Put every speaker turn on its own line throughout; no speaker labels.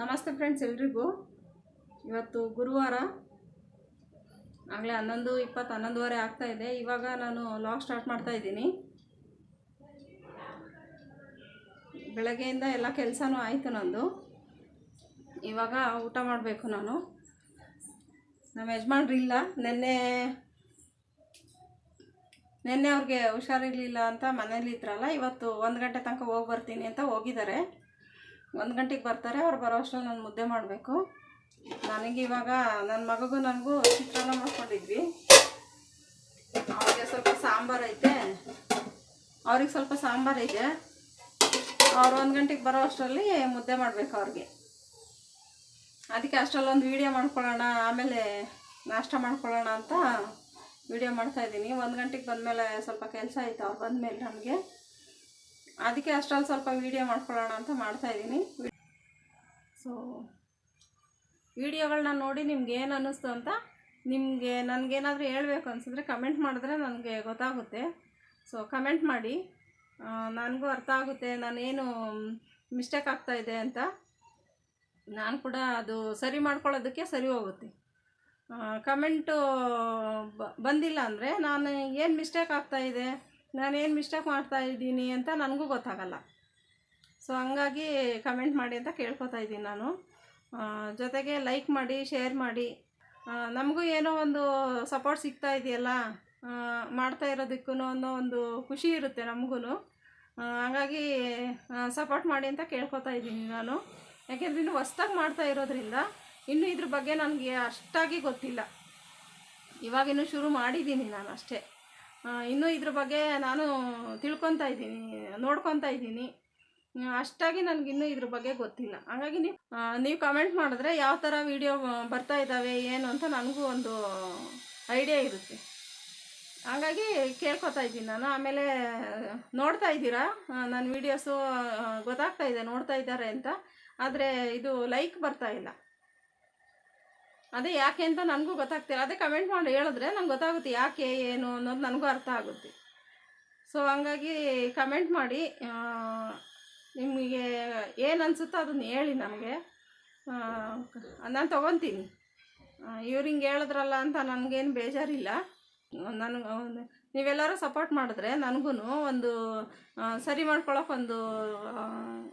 ನಮಸ್ತೆ ಫ್ರೆಂಡ್ಸ್ ಎಲ್ರಿಗೂ. ಇವತ್ತು ಗುರುವಾರ, ಆಗಲೇ ಹನ್ನೊಂದು ಇಪ್ಪತ್ತು ಹನ್ನೊಂದುವರೆ ಆಗ್ತಾ ಇದೆ. ಇವಾಗ ನಾನು ಲಾಗ್ ಸ್ಟಾರ್ಟ್ ಮಾಡ್ತಾ ಇದ್ದೀನಿ. ಬೆಳಗ್ಗೆಯಿಂದ ಎಲ್ಲ ಕೆಲಸನೂ ಆಯಿತು ನಂದು. ಇವಾಗ ಊಟ ಮಾಡಬೇಕು ನಾನು. ನಮ್ಮ ಯಜಮಾನ್ರಿಲ್ಲ ನಿನ್ನೆ ನಿನ್ನೆ ಅವ್ರಿಗೆ ಹುಷಾರಿರಲಿಲ್ಲ ಅಂತ ಮನೇಲಿ ಇದ್ರಲ್ಲ, ಇವತ್ತು ಒಂದು ಗಂಟೆ ತನಕ ಹೋಗಿ ಬರ್ತೀನಿ ಅಂತ ಹೋಗಿದ್ದಾರೆ. ಒಂದು ಗಂಟೆಗೆ ಬರ್ತಾರೆ, ಅವ್ರು ಬರೋ ಅಷ್ಟು ನಾನು ಮುದ್ದೆ ಮಾಡಬೇಕು. ನನಗೆ ಇವಾಗ ನನ್ನ ಮಗಗೂ ನನಗೂ ಚಿತ್ರಾನ್ನ ಮಾಡ್ಕೊಂಡಿದ್ವಿ. ಅವ್ರಿಗೆ ಸ್ವಲ್ಪ ಸಾಂಬಾರು ಐತೆ. ಅವ್ರಿಗೆ ಸ್ವಲ್ಪ ಸಾಂಬಾರು ಇದೆ. ಅವ್ರು ಒಂದು ಗಂಟೆಗೆ ಬರೋ ಅಷ್ಟರಲ್ಲಿ ಮುದ್ದೆ ಮಾಡಬೇಕು ಅವ್ರಿಗೆ. ಅದಕ್ಕೆ ಅಷ್ಟರಲ್ಲಿ ಒಂದು ವೀಡಿಯೋ ಮಾಡ್ಕೊಳ್ಳೋಣ, ಆಮೇಲೆ ನಾಷ್ಟ ಮಾಡ್ಕೊಳ್ಳೋಣ ಅಂತ ವೀಡಿಯೋ ಮಾಡ್ತಾಯಿದ್ದೀನಿ ಒಂದು ಗಂಟೆಗೆ ಬಂದಮೇಲೆ ಸ್ವಲ್ಪ ಕೆಲಸ ಆಯಿತು ಅವ್ರು ಬಂದಮೇಲೆ ನನಗೆ ಅದಕ್ಕೆ ಅಷ್ಟರಲ್ಲಿ ಸ್ವಲ್ಪ ವೀಡಿಯೋ ಮಾಡ್ಕೊಳ್ಳೋಣ ಅಂತ ಮಾಡ್ತಾಯಿದ್ದೀನಿ ಸೊ ವೀಡಿಯೋಗಳನ್ನ ನೋಡಿ ನಿಮ್ಗೆ ಏನು ಅನ್ನಿಸ್ತು ಅಂತ ನಿಮಗೆ ನನಗೇನಾದರೂ ಹೇಳಬೇಕು ಅನಿಸಿದ್ರೆ ಕಮೆಂಟ್ ಮಾಡಿದ್ರೆ ನನಗೆ ಗೊತ್ತಾಗುತ್ತೆ. ಸೊ ಕಮೆಂಟ್ ಮಾಡಿ. ನನಗೂ ಅರ್ಥ ಆಗುತ್ತೆ, ನಾನೇನು ಮಿಸ್ಟೇಕ್ ಆಗ್ತಾಯಿದೆ ಅಂತ. ನಾನು ಕೂಡ ಅದು ಸರಿ ಮಾಡ್ಕೊಳ್ಳೋದಕ್ಕೆ ಸರಿ ಹೋಗುತ್ತೆ. ಕಮೆಂಟು ಬಂದಿಲ್ಲ ಅಂದರೆ ನಾನು ಏನು ಮಿಸ್ಟೇಕ್ ಆಗ್ತಾಯಿದೆ ನಾನೇನು ಮಿಸ್ಟೇಕ್ ಮಾಡ್ತಾ ಇದ್ದೀನಿ ಅಂತ ನನಗೂ ಗೊತ್ತಾಗಲ್ಲ. ಸೊ ಹಂಗಾಗಿ ಕಮೆಂಟ್ ಮಾಡಿ ಅಂತ ಕೇಳ್ಕೊತಾ ಇದ್ದೀನಿ ನಾನು. ಜೊತೆಗೆ ಲೈಕ್ ಮಾಡಿ ಶೇರ್ ಮಾಡಿ. ನಮಗೂ ಏನೋ ಒಂದು ಸಪೋರ್ಟ್ ಸಿಗ್ತಾ ಇದೆಯಲ್ಲ ಮಾಡ್ತಾ ಇರೋದಕ್ಕೂ ಅನ್ನೋ ಒಂದು ಖುಷಿ ಇರುತ್ತೆ ನಮಗೂ ಹಾಗಾಗಿ ಸಪೋರ್ಟ್ ಮಾಡಿ ಅಂತ ಕೇಳ್ಕೊತಾ ಇದ್ದೀನಿ ನಾನು. ಯಾಕೆಂದರೆ ಇನ್ನು ಹೊಸ್ದಾಗಿ ಮಾಡ್ತಾ ಇರೋದ್ರಿಂದ ಇನ್ನು ಇದ್ರ ಬಗ್ಗೆ ನನಗೆ ಅಷ್ಟಾಗಿ ಗೊತ್ತಿಲ್ಲ. ಇವಾಗಿನ್ನೂ ಶುರು ಮಾಡಿದ್ದೀನಿ ನಾನು ಅಷ್ಟೇ. ಇನ್ನೂ ಇದ್ರ ಬಗ್ಗೆ ನಾನು ತಿಳ್ಕೊತಾ ಇದ್ದೀನಿ, ನೋಡ್ಕೊತಾ ಇದ್ದೀನಿ. ಅಷ್ಟಾಗಿ ನನಗಿನ್ನೂ ಇದ್ರ ಬಗ್ಗೆ ಗೊತ್ತಿಲ್ಲ. ಹಾಗಾಗಿ ನೀವು ನೀವು ಕಮೆಂಟ್ ಮಾಡಿದ್ರೆ ಯಾವ ಥರ ವೀಡಿಯೋ ಬರ್ತಾ ಇದ್ದಾವೆ ಏನು ಅಂತ ನನಗೂ ಒಂದು ಐಡಿಯಾ ಇರುತ್ತೆ. ಹಾಗಾಗಿ ಕೇಳ್ಕೊತಾ ಇದ್ದೀನಿ ನಾನು. ಆಮೇಲೆ ನೋಡ್ತಾ ಇದ್ದೀರಾ? ನನ್ನ ವೀಡಿಯೋಸು ಗೊತ್ತಾಗ್ತಾ ಇದೆ, ನೋಡ್ತಾ ಇದ್ದಾರೆ ಅಂತ. ಆದರೆ ಇದು ಲೈಕ್ ಬರ್ತಾ ಇಲ್ಲ. ಅದೇ ಯಾಕೆ ಅಂತ ನನಗೂ ಗೊತ್ತಾಗ್ತಿಲ್ಲ. ಅದೇ ಕಮೆಂಟ್ ಮಾಡಿ ಹೇಳಿದ್ರೆ ನಂಗೆ ಗೊತ್ತಾಗುತ್ತೆ ಯಾಕೆ, ಏನು ಅನ್ನೋದು ನನಗೂ ಅರ್ಥ ಆಗುತ್ತೆ. ಸೊ ಹಂಗಾಗಿ ಕಮೆಂಟ್ ಮಾಡಿ ನಿಮಗೆ ಏನು ಅನಿಸುತ್ತೋ ಅದನ್ನು ಹೇಳಿ ನನಗೆ ನಾನು ತೊಗೊತೀನಿ. ಇವ್ರು ಹಿಂಗೆ ಹೇಳಿದ್ರಲ್ಲ ಅಂತ ನನಗೇನು ಬೇಜಾರಿಲ್ಲ. ನನಗೆ, ನೀವೆಲ್ಲರೂ ಸಪೋರ್ಟ್ ಮಾಡಿದ್ರೆ ನನಗೂ ಒಂದು ಸರಿ ಮಾಡ್ಕೊಳ್ಳೋಕೆ ಒಂದು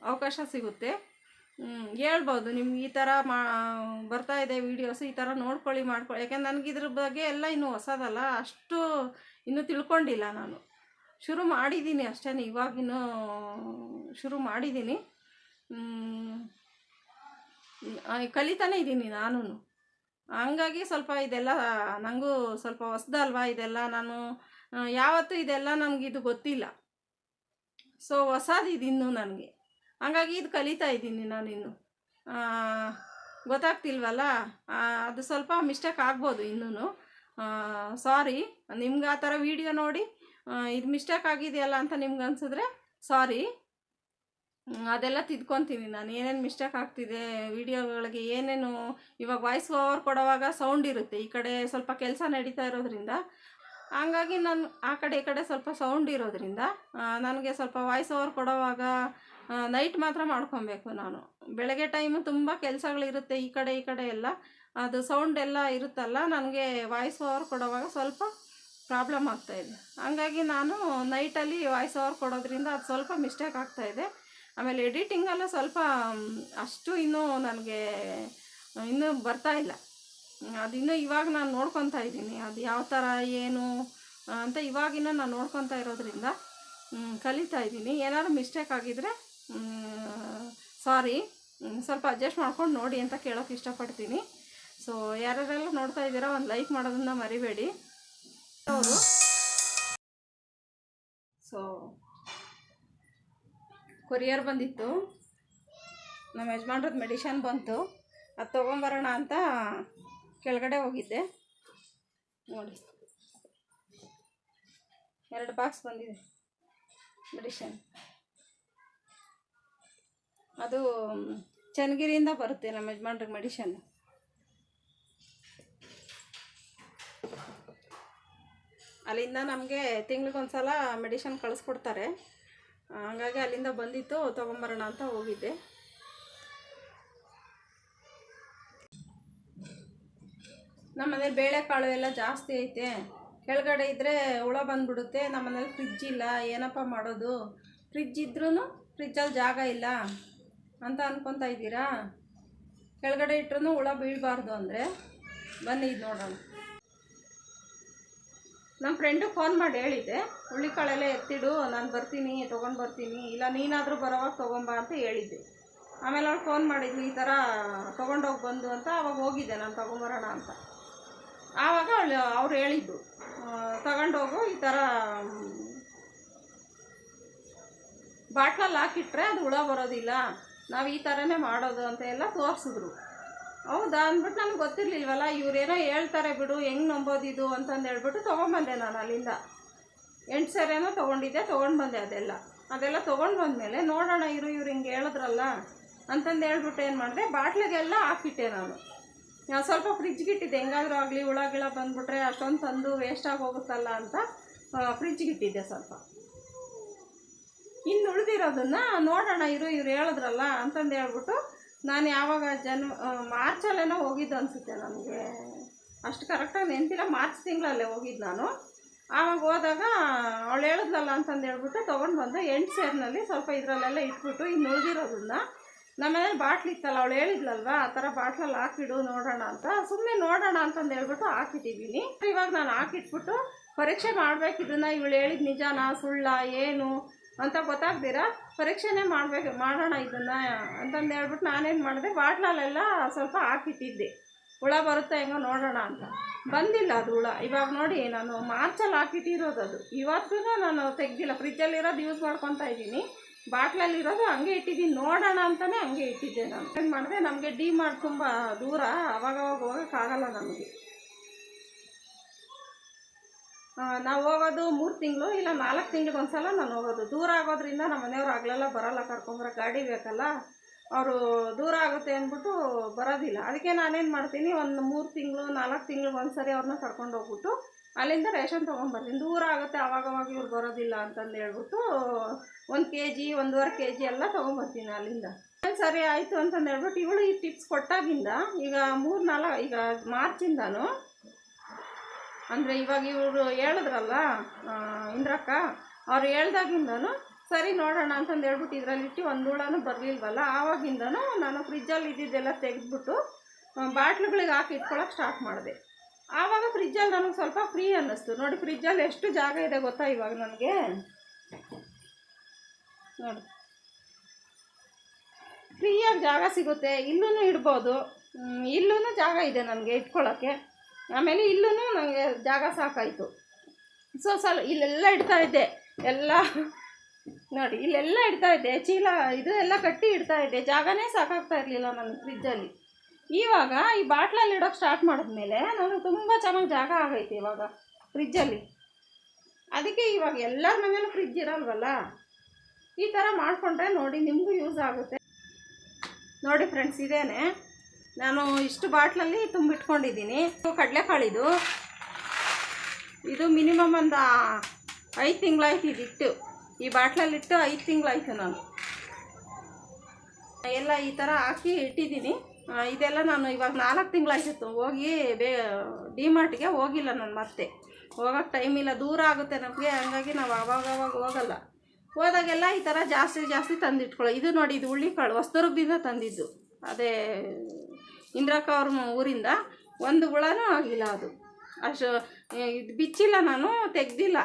ಅವಕಾಶ ಸಿಗುತ್ತೆ. ಹೇಳ್ಬೋದು. ನಿಮ್ಗೆ ಈ ಥರ ಮಾ ಬರ್ತಾ ಇದೆ ವೀಡಿಯೋಸ್ ಈ ಥರ ನೋಡ್ಕೊಳ್ಳಿ, ಮಾಡ್ಕೊಳ್ಳಿ. ಯಾಕೆಂದ್ರೆ ನನಗೆ ಇದ್ರ ಬಗ್ಗೆ ಎಲ್ಲ ಇನ್ನೂ ಹೊಸದಲ್ಲ. ಅಷ್ಟು ಇನ್ನೂ ತಿಳ್ಕೊಂಡಿಲ್ಲ ನಾನು. ಶುರು ಮಾಡಿದ್ದೀನಿ ಅಷ್ಟೇ ಇವಾಗಿನೂ ಶುರು ಮಾಡಿದ್ದೀನಿ. ಕಲಿತಾನೆ ಇದ್ದೀನಿ ನಾನು ಹಂಗಾಗಿ ಸ್ವಲ್ಪ ಇದೆಲ್ಲ ನನಗೂ ಸ್ವಲ್ಪ ಹೊಸ್ದಲ್ವಾ ಇದೆಲ್ಲ? ನಾನು ಯಾವತ್ತೂ ಇದೆಲ್ಲ ನನಗಿದು ಗೊತ್ತಿಲ್ಲ. ಸೊ ಹೊಸದು ಇದಿನ್ನು ನನಗೆ. ಹಂಗಾಗಿ ಇದು ಕಲಿತಾ ಇದ್ದೀನಿ ನಾನಿನ್ನು ಗೊತ್ತಾಗ್ತಿಲ್ವಲ್ಲ? ಅದು ಸ್ವಲ್ಪ ಮಿಸ್ಟೇಕ್ ಆಗ್ಬೋದು ಇನ್ನೂ ಸಾರಿ ನಿಮ್ಗೆ ಆ ಥರ ವೀಡಿಯೋ ನೋಡಿ ಇದು ಮಿಸ್ಟೇಕ್ ಆಗಿದೆಯಲ್ಲ ಅಂತ ನಿಮ್ಗೆ ಅನ್ಸಿದ್ರೆ ಸಾರಿ ಅದೆಲ್ಲ ತಿದ್ಕೊತೀನಿ ನಾನು. ಏನೇನು ಮಿಸ್ಟೇಕ್ ಆಗ್ತಿದೆ ವೀಡಿಯೋಗಳಿಗೆ ಏನೇನು, ಇವಾಗ ವಾಯ್ಸ್ ಓವರ್ ಕೊಡೋವಾಗ ಸೌಂಡ್ ಇರುತ್ತೆ. ಈ ಕಡೆ ಸ್ವಲ್ಪ ಕೆಲಸ ನಡೀತಾ ಇರೋದ್ರಿಂದ. ಹಂಗಾಗಿ ನಾನು ಆ ಕಡೆ ಈ ಕಡೆ ಸ್ವಲ್ಪ ಸೌಂಡ್ ಇರೋದ್ರಿಂದ ನನಗೆ ಸ್ವಲ್ಪ ವಾಯ್ಸ್ ಓವರ್ ಕೊಡುವಾಗ ನೈಟ್ ಮಾತ್ರ ಮಾಡ್ಕೊಬೇಕು ನಾನು. ಬೆಳಗ್ಗೆ ಟೈಮು ತುಂಬ ಕೆಲಸಗಳಿರುತ್ತೆ ಈ ಕಡೆ ಈ ಕಡೆ ಎಲ್ಲ. ಅದು ಸೌಂಡ್ ಎಲ್ಲ ಇರುತ್ತಲ್ಲ, ನನಗೆ ವಾಯ್ಸ್ ಓವರ್ ಕೊಡುವಾಗ ಸ್ವಲ್ಪ ಪ್ರಾಬ್ಲಮ್ ಆಗ್ತಾಯಿದೆ ಹಂಗಾಗಿ ನಾನು ನೈಟಲ್ಲಿ ವಾಯ್ಸ್ ಓವರ್ ಕೊಡೋದ್ರಿಂದ ಅದು ಸ್ವಲ್ಪ ಮಿಸ್ಟೇಕ್ ಆಗ್ತಾಯಿದೆ ಆಮೇಲೆ ಎಡಿಟಿಂಗಲ್ಲೂ ಸ್ವಲ್ಪ ಅಷ್ಟು ಇನ್ನೂ ನನಗೆ, ಇನ್ನೂ ಬರ್ತಾ ಇಲ್ಲ. ಅದು ಇನ್ನೂ ಇವಾಗ ನಾನು ನೋಡ್ಕೊತಾ ಇದ್ದೀನಿ. ಅದು ಯಾವ ಥರ ಏನು ಅಂತ ಇವಾಗಿನ ನಾನು ನೋಡ್ಕೊತಾ ಇರೋದ್ರಿಂದ ಕಲಿತಾ ಇದ್ದೀನಿ. ಏನಾದ್ರು ಮಿಸ್ಟೇಕ್ ಆಗಿದ್ರೆ ಸಾರಿ ಸ್ವಲ್ಪ ಅಡ್ಜಸ್ಟ್ ಮಾಡ್ಕೊಂಡು ನೋಡಿ ಅಂತ ಕೇಳೋಕೆ ಇಷ್ಟಪಡ್ತೀನಿ. ಸೊ ಯಾರ್ಯಾರೆಲ್ಲ ನೋಡ್ತಾ ಇದ್ದೀರಾ, ಒಂದು ಲೈಕ್ ಮಾಡೋದನ್ನ ಮರಿಬೇಡಿ. ಅವರು ಸೊ ಕೊರಿಯರ್ ಬಂದಿತ್ತು. ನಮ್ಮ ಯಜಮಾನ್ರದ್ದು ಮೆಡಿಷನ್ ಬಂತು. ಅದು ತೊಗೊಂಬರೋಣ ಅಂತ ಕೆಳಗಡೆ ಹೋಗಿದ್ದೆ. ನೋಡಿ. ಎರಡು ಬಾಕ್ಸ್ ಬಂದಿದೆ. ಮೆಡಿಷನ್ ಅದು ಚನ್ನಗಿರಿಯಿಂದ ಬರುತ್ತೆ ನಮ್ಮ ಯಜಮಾನ್ರಿಗೆ ಮೆಡಿಷನ್ ಅಲ್ಲಿಂದ ನಮಗೆ ತಿಂಗ್ಳಿಗೊಂದ್ಸಲ ಮೆಡಿಷನ್ ಕಳಿಸ್ಕೊಡ್ತಾರೆ. ಹಾಗಾಗಿ ಅಲ್ಲಿಂದ ಬಂದಿತ್ತು, ತೊಗೊಂಬರೋಣ ಅಂತ ಹೋಗಿದ್ದೆ. ನಮ್ಮನೇಲಿ ಬೇಳೆಕಾಳು ಎಲ್ಲ ಜಾಸ್ತಿ ಐತೆ. ಕೆಳಗಡೆ ಇದ್ದರೆ ಹುಳ ಬಂದುಬಿಡುತ್ತೆ, ನಮ್ಮನೇಲಿ ಫ್ರಿಜ್ ಇಲ್ಲ, ಏನಪ್ಪ ಮಾಡೋದು? ಫ್ರಿಜ್ ಇದ್ರೂ ಫ್ರಿಜ್ಜಲ್ಲಿ ಜಾಗ ಇಲ್ಲ. ಅಂತ ಅನ್ಕೊತಾ ಇದ್ದೀರಾ? ಕೆಳಗಡೆ ಇಟ್ರೂ ಹುಳ ಬೀಳಬಾರ್ದು ಅಂದರೆ ಬನ್ನಿ ಇದು ನೋಡೋಣ. ನಮ್ಮ ಫ್ರೆಂಡು ಫೋನ್ ಮಾಡಿ ಹೇಳಿದ್ದೆ ಹುಳ್ಳಿಕಾಳೆಲ್ಲ ಎತ್ತಿಡು, ನಾನು ಬರ್ತೀನಿ, ತೊಗೊಂಡು ಬರ್ತೀನಿ, ಇಲ್ಲ ನೀನಾದರೂ ಬರೋವಾಗ ತೊಗೊಂಬಾ ಅಂತ ಹೇಳಿದ್ದೆ. ಆಮೇಲೆ ಅವ್ಳು ಫೋನ್ ಮಾಡಿದ್ವಿ ಈ ಥರ ತೊಗೊಂಡೋಗಿ ಬಂದು ಅಂತ, ಅವಾಗ ಹೋಗಿದ್ದೆ, ನಾನು ತೊಗೊಂಬರೋಣ ಅಂತ. ಆವಾಗ ಅವಳು, ಅವ್ರು ಹೇಳಿದ್ದು ತಗೊಂಡೋಗು ಈ ಥರ ಬಾಟ್ಲಲ್ಲಿ ಹಾಕಿಟ್ರೆ ಅದು ಹುಳ ಬರೋದಿಲ್ಲ ನಾವು ಈ ಥರನೇ ಮಾಡೋದು ಅಂತ ಎಲ್ಲ ತೋರಿಸಿದ್ರು. ಹೌದಾ ಅಂದ್ಬಿಟ್ಟು ನನಗೆ ಗೊತ್ತಿರಲಿಲ್ವಲ್ಲ, ಇವರೇನೋ ಹೇಳ್ತಾರೆ ಬಿಡು, ಹೆಂಗೆ ನಂಬೋದು ಇದು ಅಂತಂದು ಹೇಳ್ಬಿಟ್ಟು ತೊಗೊಂಬಂದೆ ನಾನು ಅಲ್ಲಿಂದ. ಎಂಟು ಸರಿಯೋ ತೊಗೊಂಡಿದ್ದೆ ತೊಗೊಂಡು ಬಂದೆ ಅದೆಲ್ಲ. ಅದೆಲ್ಲ ತೊಗೊಂಡು ಬಂದಮೇಲೆ ನೋಡೋಣ ಇರು, ಇವ್ರು ಹಿಂಗೆ ಹೇಳಿದ್ರಲ್ಲ ಅಂತಂದು ಹೇಳ್ಬಿಟ್ಟು ಏನು ಮಾಡಿದೆ, ಬಾಟ್ಲಿಗೆಲ್ಲ ಹಾಕಿಟ್ಟೆ ನಾನು. ನಾನು ಸ್ವಲ್ಪ ಫ್ರಿಜ್ಗೆ ಇಟ್ಟಿದ್ದೆ, ಹೆಂಗಾದರೂ ಆಗಲಿ, ಹುಳ ಬಂದ್ಬಿಟ್ರೆ ಅಷ್ಟೊಂದು ತಂದು ವೇಸ್ಟಾಗಿ ಹೋಗುತ್ತಲ್ಲ ಅಂತ ಫ್ರಿಜ್ಗೆ ಇಟ್ಟಿದ್ದೆ ಸ್ವಲ್ಪ. ಇನ್ನು ಉಳಿದಿರೋದನ್ನು ನೋಡೋಣ ಇರು ಇವ್ರು ಹೇಳಿದ್ರಲ್ಲ ಅಂತಂದು ಹೇಳ್ಬಿಟ್ಟು ನಾನು ಯಾವಾಗ ಜನ್ಮ ಮಾರ್ಚಲ್ಲೇನೋ ಹೋಗಿದ್ದು ಅನಿಸುತ್ತೆ ನನಗೆ. ಅಷ್ಟು ಕರೆಕ್ಟಾಗಿ ನೆನಪಿಲ್ಲ, ಮಾರ್ಚ್ ತಿಂಗಳಲ್ಲೇ ಹೋಗಿದ್ದು ನಾನು. ಆವಾಗ ಹೋದಾಗ ಅವಳು ಹೇಳಿದ್ಲಲ್ಲ ಅಂತಂದು ಹೇಳ್ಬಿಟ್ಟು ತೊಗೊಂಡು ಬಂದು ಎಂಟು ಸೇರಿನಲ್ಲಿ ಸ್ವಲ್ಪ ಇದರಲ್ಲೆಲ್ಲ ಇಟ್ಬಿಟ್ಟು ಇನ್ನು ಉಳಿದಿರೋದನ್ನ. ನಮ್ಮ ಮನೇಲಿ ಬಾಟ್ಲ್ ಇತ್ತಲ್ಲ, ಅವಳು ಹೇಳಿದ್ಲಲ್ವ, ಆ ಥರ ಬಾಟ್ಲಲ್ಲಿ ಹಾಕಿಡು ನೋಡೋಣ ಅಂತ. ಸುಮ್ಮನೆ ನೋಡೋಣ ಅಂತಂದು ಹೇಳ್ಬಿಟ್ಟು ಹಾಕಿಟ್ಟಿದ್ದೀನಿ. ಇವಾಗ ನಾನು ಹಾಕಿಟ್ಬಿಟ್ಟು ಪರೀಕ್ಷೆ ಮಾಡಬೇಕಿದ್ದನ್ನು ಇವಳು ಹೇಳಿದ ನಿಜಾನಾ, ಸುಳ್ಳ, ಏನು? ಅಂತ ಗೊತ್ತಾಗ್ದಿರಾ ಪರೀಕ್ಷೆನೇ ಮಾಡಬೇಕು, ಮಾಡೋಣ ಇದನ್ನು ಅಂತಂದು ಹೇಳ್ಬಿಟ್ಟು ನಾನೇನು ಮಾಡಿದೆ, ಬಾಟ್ಲಲ್ಲೆಲ್ಲ ಸ್ವಲ್ಪ ಹಾಕಿಟ್ಟಿದ್ದೆ. ಹುಳ ಬರುತ್ತೆ ಹೆಂಗೋ ನೋಡೋಣ ಅಂತ. ಬಂದಿಲ್ಲ ಅದು ಹುಳ. ಇವಾಗ ನೋಡಿ ನಾನು ಮಾರ್ಚಲ್ಲಿ ಹಾಕಿಟ್ಟಿರೋದು ಅದು. ಇವತ್ತಿಗೂ ನಾನು ತೆಗ್ದಿಲ್ಲ. ಫ್ರಿಜ್ಜಲ್ಲಿರೋದು ಯೂಸ್ ಮಾಡ್ಕೊತಾ ಇದ್ದೀನಿ. ಬಾಟ್ಲಲ್ಲಿ ಇರೋದು ಹಂಗೆ ಇಟ್ಟಿದ್ದೀನಿ. ನೋಡೋಣ ಅಂತಲೇ ಹಂಗೆ ಇಟ್ಟಿದ್ದೆ ನಾನು. ಏನು ಮಾಡಿದೆ, ನಮಗೆ ಡಿ ಮಾರ್ಟ್ ತುಂಬ ದೂರ, ಅವಾಗವಾಗ ಹೋಗೋಕ್ಕಾಗಲ್ಲ ನಮಗೆ. ನಾವು ಹೋಗೋದು ಮೂರು ತಿಂಗಳು ಇಲ್ಲ ನಾಲ್ಕು ತಿಂಗ್ಳಿಗೆ ಒಂದ್ಸಲ ನಾನು ಹೋಗೋದು. ದೂರ ಆಗೋದ್ರಿಂದ ನಮ್ಮ ಮನೆಯವ್ರು ಆಗಲೆಲ್ಲ ಬರೋಲ್ಲ ಕರ್ಕೊಂಬರ ಗಾಡಿ ಬೇಕಲ್ಲ, ಅವರು ದೂರ ಆಗುತ್ತೆ ಅಂದ್ಬಿಟ್ಟು ಬರೋದಿಲ್ಲ. ಅದಕ್ಕೆ ನಾನೇನು ಮಾಡ್ತೀನಿ, ಒಂದು ಮೂರು ತಿಂಗಳು, ನಾಲ್ಕು ತಿಂಗ್ಳಿಗೆ ಒಂದ್ಸರಿ ಅವ್ರನ್ನ ಕರ್ಕೊಂಡು ಹೋಗ್ಬಿಟ್ಟು ಅಲ್ಲಿಂದ ರೇಷನ್ ತೊಗೊಂಬರ್ತೀನಿ. ದೂರ ಆಗುತ್ತೆ, ಅವಾಗವಾಗ ಇವ್ರು ಬರೋದಿಲ್ಲ ಅಂತಂದು ಹೇಳ್ಬಿಟ್ಟು ಒಂದು ಕೆ ಜಿ ಒಂದೂವರೆ ಕೆ ಜಿ ಎಲ್ಲ ತೊಗೊಂಬರ್ತೀನಿ ಅಲ್ಲಿಂದ. ಸರಿ ಆಯಿತು ಅಂತಂದು ಹೇಳ್ಬಿಟ್ಟು ಇವಳು ಈ ಟಿಪ್ಸ್ ಕೊಟ್ಟಾಗಿಂದ ಈಗ ಮೂರು ನಾಲ್ಕು, ಈಗ ಮಾರ್ಚಿಂದನು ಅಂದರೆ ಇವಾಗ ಇವರು ಹೇಳಿದ್ರಲ್ಲ ಇಂದ್ರಕ್ಕ, ಅವ್ರು ಹೇಳ್ದಾಗಿಂದನು ಸರಿ ನೋಡೋಣ ಅಂತಂದು ಹೇಳ್ಬಿಟ್ಟು ಇದರಲ್ಲಿಟ್ಟು ಒಂದು ಹುಳನೂ ಬರಲಿಲ್ವಲ್ಲ, ಆವಾಗಿಂದನು ನಾನು ಫ್ರಿಜ್ಜಲ್ಲಿ ಇದ್ದಿದ್ದೆಲ್ಲ ತೆಗೆದ್ಬಿಟ್ಟು ಬಾಟ್ಲುಗಳಿಗೆ ಹಾಕಿ ಇಟ್ಕೊಳ್ಳೋಕೆ ಸ್ಟಾರ್ಟ್ ಮಾಡಿದೆ. ಆವಾಗ ಫ್ರಿಜ್ಜಲ್ಲಿ ನನಗೆ ಸ್ವಲ್ಪ ಫ್ರೀ ಅನ್ನಿಸ್ತು. ನೋಡಿ ಫ್ರಿಜ್ಜಲ್ಲಿ ಎಷ್ಟು ಜಾಗ ಇದೆ ಗೊತ್ತಾ ಇವಾಗ ನನಗೆ? ನೋಡಿ. ಫ್ರೀಯಾಗಿ ಜಾಗ ಸಿಗುತ್ತೆ ಇಲ್ಲೂ ಇಡ್ಬೋದು. ಇಲ್ಲೂ ಜಾಗ ಇದೆ ನನಗೆ ಇಟ್ಕೊಳ್ಳೋಕ್ಕೆ ಆಮೇಲೆ ಇಲ್ಲೂ ನನಗೆ ಜಾಗ ಸಾಕಾಯಿತು. ಸೊ ಸಲ ಇಲ್ಲೆಲ್ಲ ಇಡ್ತಾ ಇದ್ದೆ. ಎಲ್ಲ ನೋಡಿ, ಇಲ್ಲೆಲ್ಲ ಇಡ್ತಾ ಇದ್ದೆ. ಚೀಲ ಇದು ಎಲ್ಲ ಕಟ್ಟಿ ಇಡ್ತಾ ಇದ್ದೆ. ಜಾಗನೇ ಸಾಕಾಗ್ತಾ ಇರಲಿಲ್ಲ ನನ್ನ ಫ್ರಿಜ್ಜಲ್ಲಿ ಇವಾಗ ಈ ಬಾಟ್ಲಲ್ಲಿ ಇಡೋಕ್ಕೆ ಸ್ಟಾರ್ಟ್ ಮಾಡಿದ್ಮೇಲೆ ನನಗೆ ತುಂಬ ಚೆನ್ನಾಗಿ ಜಾಗ ಆಗೈತೆ ಇವಾಗ ಫ್ರಿಜ್ಜಲ್ಲಿ ಅದಕ್ಕೆ ಇವಾಗ ಎಲ್ಲರ ಮನೇಲೂ ಫ್ರಿಜ್ ಇರಲ್ವಲ್ಲ? ಈ ಥರ ಮಾಡಿಕೊಂಡ್ರೆ ನೋಡಿ ನಿಮಗೂ ಯೂಸ್ ಆಗುತ್ತೆ. ನೋಡಿ ಫ್ರೆಂಡ್ಸ್ ಇದೇನೆ. ನಾನು ಇಷ್ಟು ಬಾಟ್ಲಲ್ಲಿ ತುಂಬಿಟ್ಕೊಂಡಿದ್ದೀನಿ. ಕಡಲೆಕಾಳಿದು. ಇದು ಮಿನಿಮಮ್ ಒಂದು ಐದು ತಿಂಗಳಾಯ್ತು ಇದಿಟ್ಟು. ಈ ಬಾಟ್ಲಲ್ಲಿಟ್ಟು ಐದು ತಿಂಗಳಾಯ್ತು ನಾನು. ಎಲ್ಲ ಈ ಥರ ಹಾಕಿ ಇಟ್ಟಿದ್ದೀನಿ. ಇದೆಲ್ಲ ನಾನು ಇವಾಗ ನಾಲ್ಕು ತಿಂಗಳಾಯ್ತು. ಹೋಗಿ ಬೇ ಡಿಮಾರ್ಟ್ಗೆ ಹೋಗಿಲ್ಲ ನಾನು ಮತ್ತೆ. ಹೋಗೋಕ್ಕೆ ಟೈಮ್ ಇಲ್ಲ. ದೂರ ಆಗುತ್ತೆ ನಮಗೆ. ಹಂಗಾಗಿ ನಾವು ಅವಾಗ ಅವಾಗ ಹೋಗಲ್ಲ. ಹೋದಾಗೆಲ್ಲ ಈ ಥರ ಜಾಸ್ತಿ ಜಾಸ್ತಿ ತಂದಿಟ್ಕೊಳ್ಳೋ ಇದು ನೋಡಿ, ಇದು ಹುಳ್ಳಿಕಾಳು. ಹೊಸದುರ್ಗದಿಂದ ತಂದಿದ್ದು. ಅದೇ ಇಂದ್ರಕ್ಕ ಅವ್ರ ಊರಿಂದ ಒಂದು ಹುಳನೂ ಆಗಿಲ್ಲ ಅದು. ಅಷ್ಟು ಇದು ಬಿಚ್ಚಿಲ್ಲ ನಾನು, ತೆಗ್ದಿಲ್ಲ.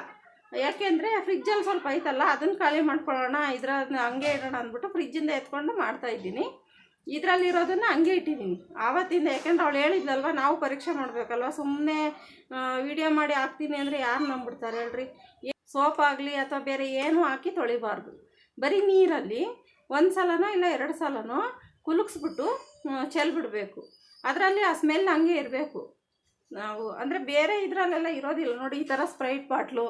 ಯಾಕೆಂದರೆ ಫ್ರಿಜ್ಜಲ್ಲಿ ಸ್ವಲ್ಪ ಐತಲ್ಲ, ಅದನ್ನು ಖಾಲಿ ಮಾಡ್ಕೊಳ್ಳೋಣ ಇದ್ರ ಹಂಗೆ ಇಡೋಣ ಅಂದ್ಬಿಟ್ಟು ಫ್ರಿಜ್ಜಿಂದ ಎತ್ಕೊಂಡು ಮಾಡ್ತಾ ಇದ್ದೀನಿ. ಇದರಲ್ಲಿರೋದನ್ನು ಹಂಗೆ ಇಟ್ಟಿದ್ದೀನಿ. ಆವತ್ತಿಂದ, ಯಾಕೆಂದ್ರೆ ಅವಳು ಹೇಳಿದ್ಲಲ್ವ, ನಾವು ಪರೀಕ್ಷೆ ಮಾಡಬೇಕಲ್ವ? ಸುಮ್ಮನೆ ವಿಡಿಯೋ ಮಾಡಿ ಹಾಕ್ತೀನಿ ಅಂದರೆ ಯಾರು ನಂಬಿಡ್ತಾರೆ ಹೇಳ್ರಿ? ಸೋಪ್ ಆಗಲಿ ಅಥವಾ ಬೇರೆ ಏನೂ ಹಾಕಿ ತೊಳಿಬಾರ್ದು. ಬರೀ ನೀರಲ್ಲಿ ಒಂದು ಸಲನೋ ಇಲ್ಲ ಎರಡು ಸಲನೋ ಕುಲುಕ್ಸ್ಬಿಟ್ಟು ಚೆಲ್ಬಿಡಬೇಕು ಅದರಲ್ಲಿ ಆ ಸ್ಮೆಲ್ ಹಂಗೆ ಇರಬೇಕು. ನಾವು, ಅಂದರೆ ಬೇರೆ ಇದರಲ್ಲೆಲ್ಲ ಇರೋದಿಲ್ಲ. ನೋಡಿ, ಈ ಥರ ಸ್ಪ್ರೈಟ್ ಬಾಟ್ಲು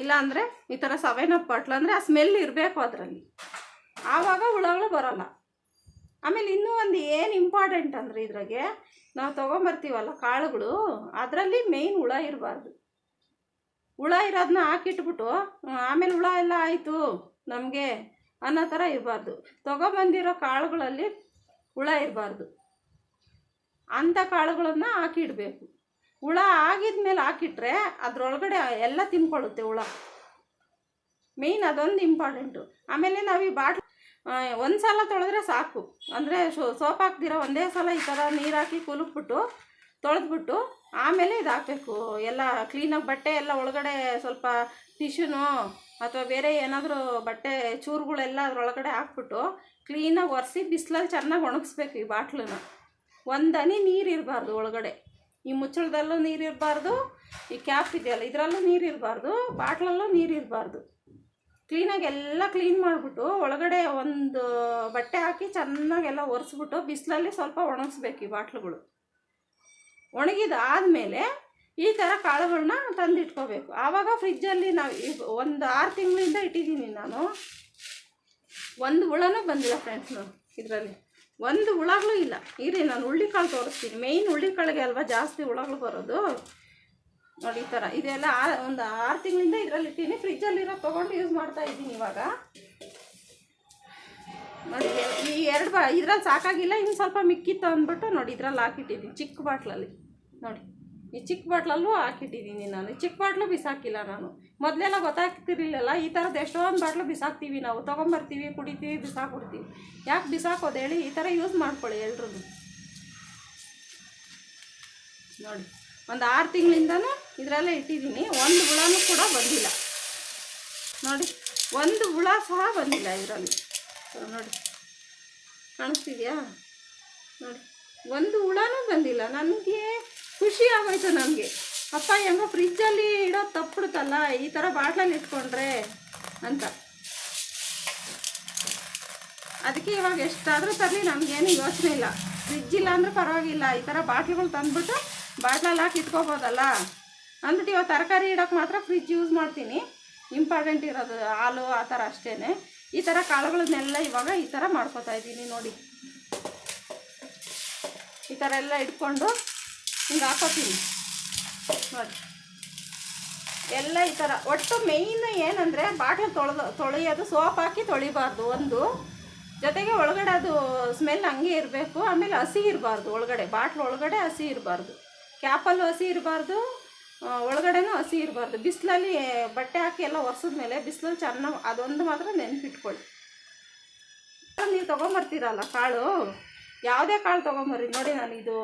ಇಲ್ಲ ಅಂದರೆ ಈ ಥರ ಸವೆನಪ್ ಬಾಟ್ಲು, ಅಂದರೆ ಆ ಸ್ಮೆಲ್ ಇರಬೇಕು ಅದರಲ್ಲಿ. ಆವಾಗ ಹುಳಗಳು ಬರೋಲ್ಲ. ಆಮೇಲೆ ಇನ್ನೂ ಒಂದು ಏನು ಇಂಪಾರ್ಟೆಂಟ್ ಅಂದರೆ ಇದ್ರಾಗೆ, ನಾವು ತೊಗೊಂಬರ್ತೀವಲ್ಲ ಕಾಳುಗಳು, ಅದರಲ್ಲಿ ಮೇಯ್ನ್ ಹುಳ ಇರಬಾರ್ದು. ಹುಳ ಇರೋದನ್ನ ಹಾಕಿಟ್ಬಿಟ್ಟು ಆಮೇಲೆ ಹುಳ ಎಲ್ಲ ಆಯಿತು, ನಮಗೆ ಅನ್ನೋ ಥರ ಇರಬಾರ್ದು. ತೊಗೊಂಬಂದಿರೋ ಕಾಳುಗಳಲ್ಲಿ ಹುಳ ಇರಬಾರ್ದು. ಅಂಥ ಕಾಳುಗಳನ್ನು ಹಾಕಿಡಬೇಕು. ಹುಳ ಆಗಿದ್ಮೇಲೆ ಹಾಕಿಟ್ರೆ ಅದ್ರೊಳಗಡೆ ಎಲ್ಲ ತಿನ್ಕೊಳ್ಳುತ್ತೆ ಹುಳ. ಮೇಯ್ನ್ ಅದೊಂದು ಇಂಪಾರ್ಟೆಂಟು ಆಮೇಲೆ ನಾವು ಈ ಬಾಟ್ಲ್ ಒಂದು ಸಲ ತೊಳೆದ್ರೆ ಸಾಕು. ಅಂದರೆ ಸೋಪ್ ಹಾಕ್ದಿರ ಒಂದೇ ಸಲ ಈ ಥರ ನೀರು ಹಾಕಿ ಕುಲುಕ್ಬಿಟ್ಟು ತೊಳೆದ್ಬಿಟ್ಟು ಆಮೇಲೆ ಇದು ಹಾಕಬೇಕು. ಎಲ್ಲ ಕ್ಲೀನಾಗಿ ಬಟ್ಟೆ ಎಲ್ಲ ಒಳಗಡೆ ಸ್ವಲ್ಪ ಟಿಶ್ಯೂನೋ ಅಥವಾ ಬೇರೆ ಏನಾದರೂ ಬಟ್ಟೆ ಚೂರುಗಳೆಲ್ಲ ಅದ್ರೊಳಗಡೆ ಹಾಕ್ಬಿಟ್ಟು ಕ್ಲೀನಾಗಿ ಒರೆಸಿ ಬಿಸಿಲಲ್ಲಿ ಚೆನ್ನಾಗಿ ಒಣಗಿಸ್ಬೇಕು ಈ ಬಾಟ್ಲನ್ನ. ಒಂದು ನೀರು ಇರಬಾರ್ದು ಒಳಗಡೆ. ಈ ಮುಚ್ಚಳದಲ್ಲೂ ನೀರು ಇರಬಾರ್ದು, ಈ ಕ್ಯಾಪ್ ಇದೆಯಲ್ಲ, ಇದರಲ್ಲೂ ನೀರು ಇರಬಾರ್ದು, ಬಾಟ್ಲಲ್ಲೂ ನೀರು ಇರಬಾರ್ದು. ಕ್ಲೀನಾಗಿ ಎಲ್ಲ ಕ್ಲೀನ್ ಮಾಡಿಬಿಟ್ಟು ಒಳಗಡೆ ಒಂದು ಬಟ್ಟೆ ಹಾಕಿ ಚೆನ್ನಾಗೆಲ್ಲ ಒರೆಸ್ಬಿಟ್ಟು ಬಿಸಿಲಲ್ಲಿ ಸ್ವಲ್ಪ ಒಣಗಿಸ್ಬೇಕು ಈ ಬಾಟ್ಲುಗಳು. ಒಣಗಿದಾದಮೇಲೆ ಈ ಥರ ಕಾಳುಗಳನ್ನ ತಂದಿಟ್ಕೋಬೇಕು. ಆವಾಗ ಫ್ರಿಜ್ಜಲ್ಲಿ ನಾವು ಒಂದು ಆರು ತಿಂಗಳಿಂದ ಇಟ್ಟಿದ್ದೀನಿ ನಾನು. ಒಂದು ಹುಳನೂ ಬಂದಿಲ್ಲ ಫ್ರೆಂಡ್ಸ್ ನೋಡಿ ಇದರಲ್ಲಿ. ಒಂದು ಹುಳಗಳು ಇಲ್ಲ. ಇರಿ, ನಾನು ಹುಳ್ಳಿಕಾಳು ತೋರಿಸ್ತೀನಿ. ಮೇಯ್ನ್ ಹುಳ್ಳಿಕಾಳಿಗೆ ಅಲ್ವಾ ಜಾಸ್ತಿ ಹುಳಗಳು ಬರೋದು? ನೋಡಿ, ಈ ಥರ ಇದೆಲ್ಲ ಒಂದು ಆರು ತಿಂಗಳಿಂದ ಇದರಲ್ಲಿ ಇಟ್ಟಿನಿ ಫ್ರಿಜ್ಜಲ್ಲಿರೋ ತೊಗೊಂಡು ಯೂಸ್ ಮಾಡ್ತಾ ಇದ್ದೀನಿ ಇವಾಗ. ನೋಡಿ, ಈ ಎರಡು ಬ ಇದ್ರಲ್ಲಿ ಸಾಕಾಗಿಲ್ಲ, ಇನ್ನು ಸ್ವಲ್ಪ ಮಿಕ್ಕಿತ್ತು ಅಂದ್ಬಿಟ್ಟು ನೋಡಿ, ಇದ್ರಲ್ಲಿ ಹಾಕಿಟ್ಟಿದ್ದೀನಿ. ಚಿಕ್ಕ ಬಾಟ್ಲಲ್ಲಿ. ನೋಡಿ. ಈ ಚಿಕ್ಕ ಬಾಟ್ಲಲ್ಲೂ ಹಾಕಿಟ್ಟಿದ್ದೀನಿ ನಾನು. ಚಿಕ್ಕ ಬಾಟ್ಲು ಬಿಸಾಕಿಲ್ಲ ನಾನು. ಮೊದಲೆಲ್ಲ ಗೊತ್ತಾಗ್ತಿರ್ಲಿಲ್ಲಲ್ಲ, ಈ ಥರದ್ದು ಎಷ್ಟೊಂದು ಬಾಟ್ಲು ಬಿಸಾಕ್ತೀವಿ ನಾವು. ತೊಗೊಂಬರ್ತೀವಿ, ಕುಡಿತೀವಿ, ಬಿಸಾಕ್ಬಿಡ್ತೀವಿ. ಯಾಕೆ ಬಿಸಾಕೋದು ಹೇಳಿ? ಈ ಥರ ಯೂಸ್ ಮಾಡ್ಕೊಳ್ಳಿ ಎಲ್ರೂ ನೋಡಿ, ಒಂದು ಆರು ತಿಂಗಳಿಂದನೂ ಇದರಲ್ಲೇ ಇಟ್ಟಿದ್ದೀನಿ. ಒಂದು ಹುಳನೂ ಕೂಡ ಬಂದಿಲ್ಲ. ನೋಡಿ, ಒಂದು ಹುಳ ಸಹ ಬಂದಿಲ್ಲ ಇದರಲ್ಲಿ. ನೋಡಿ. ಕಾಣಿಸ್ತಿದ್ಯಾ? ನೋಡಿ, ಒಂದು ಹುಳನೂ ಬಂದಿಲ್ಲ. ನನಗೆ ಖುಷಿ ಆಗೋಯ್ತು ನಮಗೆ ಅಪ್ಪ, ಹೆಂಗೋ ಫ್ರಿಜ್ಜಲ್ಲಿ ಇಡೋದು ತಪ್ಪಿಡುತ್ತಲ್ಲ ಈ ಥರ ಬಾಟ್ಲಲ್ಲಿ ಇಟ್ಕೊಂಡ್ರೆ ಅಂತ. ಅದಕ್ಕೆ ಇವಾಗ ಎಷ್ಟಾದರೂ ತರಲಿ, ನಮಗೇನು ಯೋಚನೆ ಇಲ್ಲ. ಫ್ರಿಜ್ ಇಲ್ಲ ಅಂದರೆ ಪರವಾಗಿಲ್ಲ, ಈ ಥರ ಬಾಟ್ಲುಗಳು ತಂದ್ಬಿಟ್ಟು ಬಾಟ್ಲಲ್ಲಿ ಹಾಕಿ ಇಟ್ಕೋಬೋದಲ್ಲ. ಅಂದ್ಬಿಟ್ಟು ಇವಾಗ ತರಕಾರಿ ಇಡೋಕೆ ಮಾತ್ರ ಫ್ರಿಜ್ ಯೂಸ್ ಮಾಡ್ತೀನಿ. ಇಂಪಾರ್ಟೆಂಟ್ ಇರೋದು ಹಾಲು, ಆ ಥರ ಅಷ್ಟೇ ಈ ಥರ ಕಾಳುಗಳನ್ನೆಲ್ಲ ಇವಾಗ ಈ ಥರ ಮಾಡ್ಕೋತಾ ಇದ್ದೀನಿ ನೋಡಿ. ಈ ಥರ ಎಲ್ಲ ಇಟ್ಕೊಂಡು ಹಿಂಗೆ ಹಾಕೋತೀನಿ. ನೋಡಿ. ಎಲ್ಲ ಈ ಥರ ಒಟ್ಟು ಮೇಯ್ನ್ ಏನಂದರೆ ಬಾಟ್ಲು ತೊಳೆದು, ತೊಳೆಯೋದು, ಸೋಪ್ ಹಾಕಿ ತೊಳಿಬಾರ್ದು ಒಂದು. ಜೊತೆಗೆ ಒಳಗಡೆ ಅದು ಸ್ಮೆಲ್ ಹಂಗೆ ಇರಬೇಕು. ಆಮೇಲೆ ಹಸಿ ಇರಬಾರ್ದು ಒಳಗಡೆ. ಬಾಟ್ಲು ಒಳಗಡೆ ಹಸಿ ಇರಬಾರ್ದು. ಕ್ಯಾಪಲ್ಲು ಹಸಿ ಇರಬಾರ್ದು. ಒಳಗಡೆನೂ ಹಸಿ ಇರಬಾರ್ದು. ಬಿಸಿಲಲ್ಲಿ ಬಟ್ಟೆ ಹಾಕಿ ಎಲ್ಲ ಒರೆಸಿದ್ಮೇಲೆ ಬಿಸಿಲಲ್ಲಿ ಚೆನ್ನಾಗಿ ಅದೊಂದು ಮಾತ್ರ ನೆನ್ಪಿಟ್ಕೊಳ್ಳಿ. ನೀವು ತೊಗೊಂಬರ್ತೀರಲ್ಲ ಕಾಳು? ಯಾವುದೇ ಕಾಳು ತೊಗೊಂಬರ್ರಿ. ನೋಡಿ ನಾನು ಇದು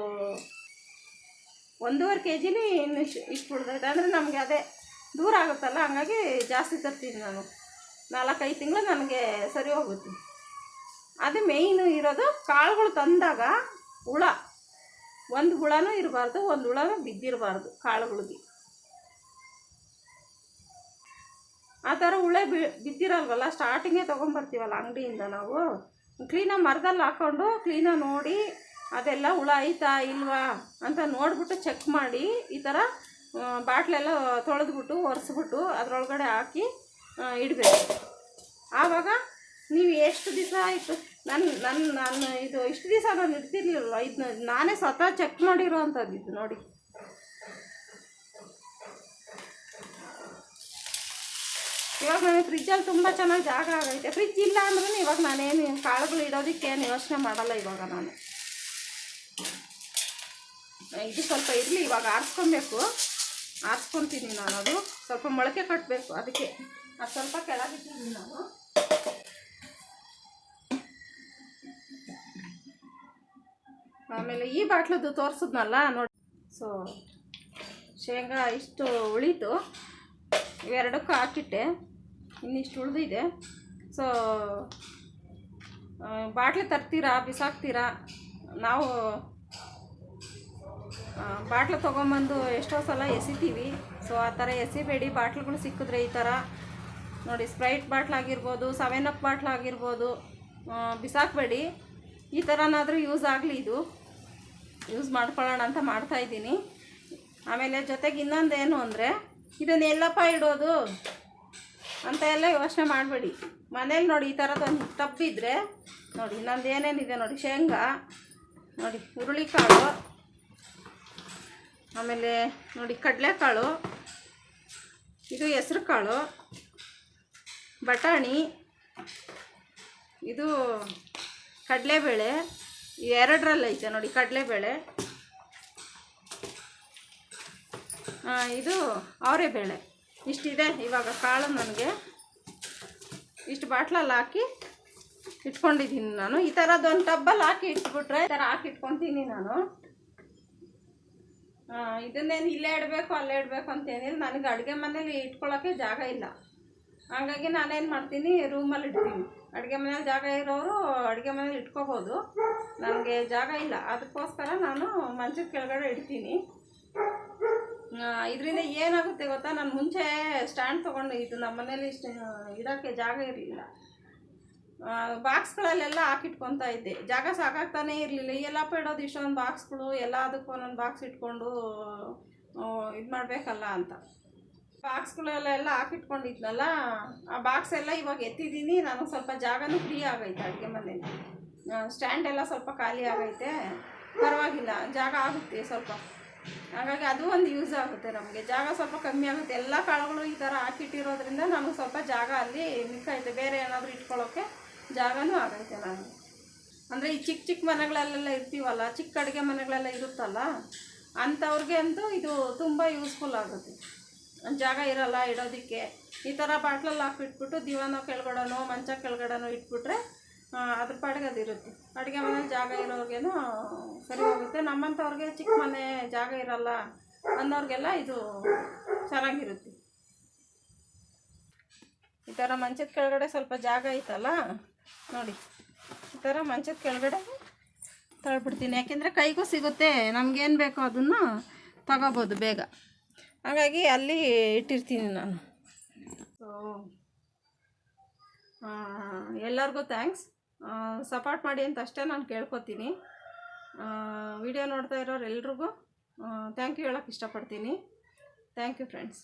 ಒಂದೂವರೆ ಕೆ ಜಿನೇ ಇನ್ನು ಇಷ್ಟು ಇಷ್ಟು ಅಂದರೆ ನಮಗೆ ಅದೇ ದೂರ ಆಗುತ್ತಲ್ಲ, ಹಂಗಾಗಿ ಜಾಸ್ತಿ ತರ್ತೀನಿ ನಾನು. ನಾಲ್ಕೈದು ತಿಂಗಳು ನನಗೆ ಸರಿ ಹೋಗುತ್ತೆ. ಅದು ಮೇಯ್ನು ಇರೋದು ಕಾಳುಗಳು ತಂದಾಗ ಹುಳ. ಒಂದು ಹುಳನೂ ಇರಬಾರ್ದು, ಒಂದು ಹುಳನೂ ಬಿದ್ದಿರಬಾರ್ದು ಕಾಳುಗಳಿಗೆ. ಆ ಥರ ಹುಳ ಬಿ, ಬಿದ್ದಿರಲ್ವಲ್ಲ ಸ್ಟಾರ್ಟಿಂಗೇ ತೊಗೊಂಬರ್ತೀವಲ್ಲ ಅಂಗಡಿಯಿಂದ ನಾವು. ಕ್ಲೀನಾಗಿ ಮರದಲ್ಲಿ ಹಾಕ್ಕೊಂಡು ಕ್ಲೀನಾಗಿ ನೋಡಿ ಅದೆಲ್ಲ ಹುಳ ಐತಾ ಇಲ್ವಾ ಅಂತ ನೋಡಿಬಿಟ್ಟು ಚೆಕ್ ಮಾಡಿ, ಈ ಥರ ಬಾಟ್ಲೆಲ್ಲ ತೊಳೆದ್ಬಿಟ್ಟು, ಒರೆಸ್ಬಿಟ್ಟು ಅದರೊಳಗಡೆ ಹಾಕಿ ಇಡಬೇಕು. ಆವಾಗ ನೀವು ಎಷ್ಟು ದಿವಸ ಆಯಿತು? ನನ್ನ ನನ್ನ ನಾನು ಇದು ಇಷ್ಟು ದಿವಸ ನಾನು ಇಡ್ತಿರ್ಲಿಲ್ಲ ಇದನ್ನ ನಾನೇ ಸ್ವತಃ ಚೆಕ್ ಮಾಡಿರೋ ಅಂಥದ್ದು ಇದು ನೋಡಿ. ಇವಾಗ ನನಗೆ ಫ್ರಿಜ್ಜಲ್ಲಿ ತುಂಬ ಚೆನ್ನಾಗಿ ಜಾಗ ಆಗೈತೆ. ಫ್ರಿಜ್ ಇಲ್ಲ ಅಂದ್ರೂ ಇವಾಗ ನಾನೇನು ಕಾಳುಗಳು ಇಡೋದಕ್ಕೆ ಏನು ಯೋಚನೆ ಮಾಡಲ್ಲ ಇವಾಗ ನಾನು. ಇದು ಸ್ವಲ್ಪ ಇರಲಿ, ಇವಾಗ ಆರಿಸ್ಕೊಬೇಕು. ಆರಿಸ್ಕೊತೀನಿ ನಾನು ಅದು. ಸ್ವಲ್ಪ ಮೊಳಕೆ ಕಟ್ಟಬೇಕು ಅದಕ್ಕೆ. ಅದು ಸ್ವಲ್ಪ ಕೆಳಗಿಟ್ಟಿದ್ದೀನಿ ನಾನು. ಆಮೇಲೆ ಈ ಬಾಟ್ಲದ್ದು ತೋರಿಸಿದ್ನಲ್ಲ, ನೋಡಿ. ಸೊ ಶೇಂಗಾ ಇಷ್ಟು ಉಳೀತು. ಇವೆರಡಕ್ಕೂ ಹಾಕಿಟ್ಟೆ. ಇನ್ನಿಷ್ಟು ಉಳಿದಿದೆ. ಸೊ ಬಾಟ್ಲಿ ತರ್ತೀರಾ, ಬಿಸಾಕ್ತೀರಾ? ನಾವು ಬಾಟ್ಲು ತೊಗೊಂಬಂದು ಎಷ್ಟೋ ಸಲ ಎಸಿತೀವಿ. ಸೊ ಆ ಥರ ಎಸಿಬೇಡಿ. ಬಾಟ್ಲುಗಳು ಸಿಕ್ಕಿದ್ರೆ ಈ ಥರ. ನೋಡಿ ಸ್ಪ್ರೈಟ್ ಬಾಟ್ಲ್ ಆಗಿರ್ಬೋದು ಸೆವೆನ್ ಅಪ್ ಬಾಟ್ಲ್ ಆಗಿರ್ಬೋದು ಬಿಸಾಕಬೇಡಿ. ಈ ಥರನಾದರೂ ಯೂಸ್ ಆಗಲಿ ಇದು. ಯೂಸ್ ಮಾಡ್ಕೊಳ್ಳೋಣ ಅಂತ ಮಾಡ್ತಾಯಿದ್ದೀನಿ ಆಮೇಲೆ ಜೊತೆಗೆ ಇನ್ನೊಂದು ಏನು ಅಂದರೆ, ಇದನ್ನು ಎಲ್ಲಪ್ಪ ಇಡೋದು ಅಂತ ಎಲ್ಲ ಯೋಚನೆ ಮಾಡಬೇಡಿ. ಮನೇಲಿ ನೋಡಿ, ಈ ಥರದ್ದು ಒಂದು ತಪ್ಪಿದ್ರೆ, ನೋಡಿ, ಇನ್ನೊಂದು ಏನೇನಿದೆ ನೋಡಿ, ಶೇಂಗಾ, ನೋಡಿ, ಹುರುಳಿಕಾಳು ಆಮೇಲೆ ನೋಡಿ ಕಡಲೆಕಾಳು, ಇದು ಹೆಸ್ರು ಕಾಳು ಬಟಾಣಿ, ಇದು ಕಡಲೆಬೇಳೆ ಎರಡರಲ್ಲೈತೆ ನೋಡಿ ಕಡಲೆಬೇಳೆ. ಇದು ಅವರೆಬೇಳೆ. ಇಷ್ಟಿದೆ ಇವಾಗ ಕಾಳು ನನಗೆ. ಇಷ್ಟು ಬಾಟ್ಲಲ್ಲಿ ಹಾಕಿ ಇಟ್ಕೊಂಡಿದ್ದೀನಿ ನಾನು. ಈ ಥರದ್ದೊಂದು ಟಬ್ಬಲ್ಲಿ ಹಾಕಿ ಇಟ್ಬಿಟ್ರೆ ಈ ಥರ ಹಾಕಿ ಇಟ್ಕೊತೀನಿ ನಾನು. ಇದನ್ನೇನು ಇಲ್ಲೇ ಇಡಬೇಕು, ಅಲ್ಲೇ ಇಡಬೇಕು ಅಂತೇನಿಲ್ಲ ನನಗೆ ಅಡುಗೆ ಮನೇಲಿ ಇಟ್ಕೊಳ್ಳೋಕ್ಕೆ ಜಾಗ ಇಲ್ಲ. ಹಾಗಾಗಿ ನಾನೇನು ಮಾಡ್ತೀನಿ, ರೂಮಲ್ಲಿ ಇಡ್ತೀನಿ. ಅಡುಗೆ ಮನೇಲಿ ಜಾಗ ಇರೋರು ಅಡುಗೆ ಮನೇಲಿ ಇಟ್ಕೋಬೋದು. ನನಗೆ ಜಾಗ ಇಲ್ಲ. ಅದಕ್ಕೋಸ್ಕರ ನಾನು ಮಂಚದ ಕೆಳಗಡೆ ಇಡ್ತೀನಿ. ಇದರಿಂದ ಏನಾಗುತ್ತೆ ಗೊತ್ತಾ? ನಾನು ಮುಂಚೆ ಸ್ಟ್ಯಾಂಡ್ ತೊಗೊಂಡು ಇದು ನಮ್ಮ ಮನೇಲಿ ಇಡೋಕ್ಕೆ ಜಾಗ ಇರಲಿಲ್ಲ. ಬಾಕ್ಸ್ಗಳಲ್ಲೆಲ್ಲ ಹಾಕಿಟ್ಕೊತಾ ಇದ್ದೆ. ಜಾಗ ಸಾಕಾಗ್ತಾನೇ ಇರಲಿಲ್ಲ. ಎಲ್ಲ ಇಡೋದು ಇಷ್ಟೊಂದು ಬಾಕ್ಸ್ಗಳು ಎಲ್ಲದಕ್ಕೂ ಒಂದೊಂದು ಬಾಕ್ಸ್ ಇಟ್ಕೊಂಡು ಇದು ಮಾಡಬೇಕಲ್ಲ ಅಂತ. ಬಾಕ್ಸ್ಗಳೆಲ್ಲ ಹಾಕಿಟ್ಕೊಂಡಿದ್ನಲ್ಲ, ಆ ಬಾಕ್ಸ್ ಎಲ್ಲ ಇವಾಗ ಎತ್ತಿದ್ದೀನಿ. ನನಗೆ ಸ್ವಲ್ಪ ಜಾಗನೂ ಫ್ರೀ ಆಗೈತೆ ಅಡುಗೆ ಮನೇಲಿ ಸ್ಟ್ಯಾಂಡ್ ಎಲ್ಲ ಸ್ವಲ್ಪ ಖಾಲಿ ಆಗೈತೆ. ಪರವಾಗಿಲ್ಲ, ಜಾಗ ಆಗುತ್ತೆ ಸ್ವಲ್ಪ. ಹಾಗಾಗಿ ಅದು ಒಂದು ಯೂಸ್ ಆಗುತ್ತೆ ನಮಗೆ. ಜಾಗ ಸ್ವಲ್ಪ ಕಮ್ಮಿ ಆಗುತ್ತೆ. ಎಲ್ಲ ಕಾಳುಗಳು ಈ ಥರ ಹಾಕಿಟ್ಟಿರೋದ್ರಿಂದ ನಮಗೆ ಸ್ವಲ್ಪ ಜಾಗ ಅಲ್ಲಿ ಮಿಕ್ಕೈತೆ ಬೇರೆ ಏನಾದರೂ ಇಟ್ಕೊಳ್ಳೋಕ್ಕೆ ಜಾಗನೂ ಆಗೈತೆ ನನಗೆ ಅಂದರೆ ಈ ಚಿಕ್ಕ ಚಿಕ್ಕ ಮನೆಗಳಲ್ಲೆಲ್ಲ ಇರ್ತೀವಲ್ಲ, ಚಿಕ್ಕ ಅಡುಗೆ ಮನೆಗಳೆಲ್ಲ ಇರುತ್ತಲ್ಲ ಅಂಥವ್ರಿಗೆ ಅಂತೂ ಇದು ತುಂಬ ಯೂಸ್ಫುಲ್ ಆಗುತ್ತೆ. ಜಾಗ ಇರಲ್ಲ ಇಡೋದಕ್ಕೆ. ಈ ಥರ ಬಾಟ್ಲಲ್ಲಿ ಹಾಕಿಟ್ಬಿಟ್ಟು ದಿವಾನೋ ಕೆಳಗಡೆನೋ, ಮಂಚ ಕೆಳಗಡೆನೋ ಇಟ್ಬಿಟ್ರೆ ಅದ್ರ ಪಾಡಿಗೆ ಅದು ಇರುತ್ತೆ. ಅಡುಗೆ ಮನೆ ಜಾಗ ಇರೋರ್ಗೇನು ಸರಿ ಹೋಗುತ್ತೆ. ನಮ್ಮಂಥವ್ರಿಗೆ ಚಿಕ್ಕ ಮನೆ ಜಾಗ ಇರಲ್ಲ ಅನ್ನೋರಿಗೆಲ್ಲ ಇದು ಚೆನ್ನಾಗಿರುತ್ತೆ. ಈ ಥರ ಮಂಚದ ಕೆಳಗಡೆ ಸ್ವಲ್ಪ ಜಾಗ ಐತಲ್ಲ ನೋಡಿ, ಈ ಥರ ಮಂಚದ ಕೆಳಗಡೆ ತಳ್ಬಿಡ್ತೀನಿ. ಯಾಕೆಂದರೆ ಕೈಗೂ ಸಿಗುತ್ತೆ, ನಮಗೇನು ಬೇಕೋ ಅದನ್ನು ತಗೋಬೋದು ಬೇಗ. ಹಾಗಾಗಿ ಅಲ್ಲಿ ಇಟ್ಟಿರ್ತೀನಿ ನಾನು. ಸೊ ಎಲ್ಲರಿಗೂ ಥ್ಯಾಂಕ್ಸ್ ಸಪೋರ್ಟ್ ಮಾಡಿ ಅಂತ ಅಷ್ಟೇ ನಾನು ಕೇಳ್ಕೊತೀನಿ. ವಿಡಿಯೋ ನೋಡ್ತಾ ಇರೋರು ಎಲ್ರಿಗೂ ಥ್ಯಾಂಕ್ ಯು ಹೇಳೋಕ್ಕೆ ಇಷ್ಟಪಡ್ತೀನಿ. Thank you friends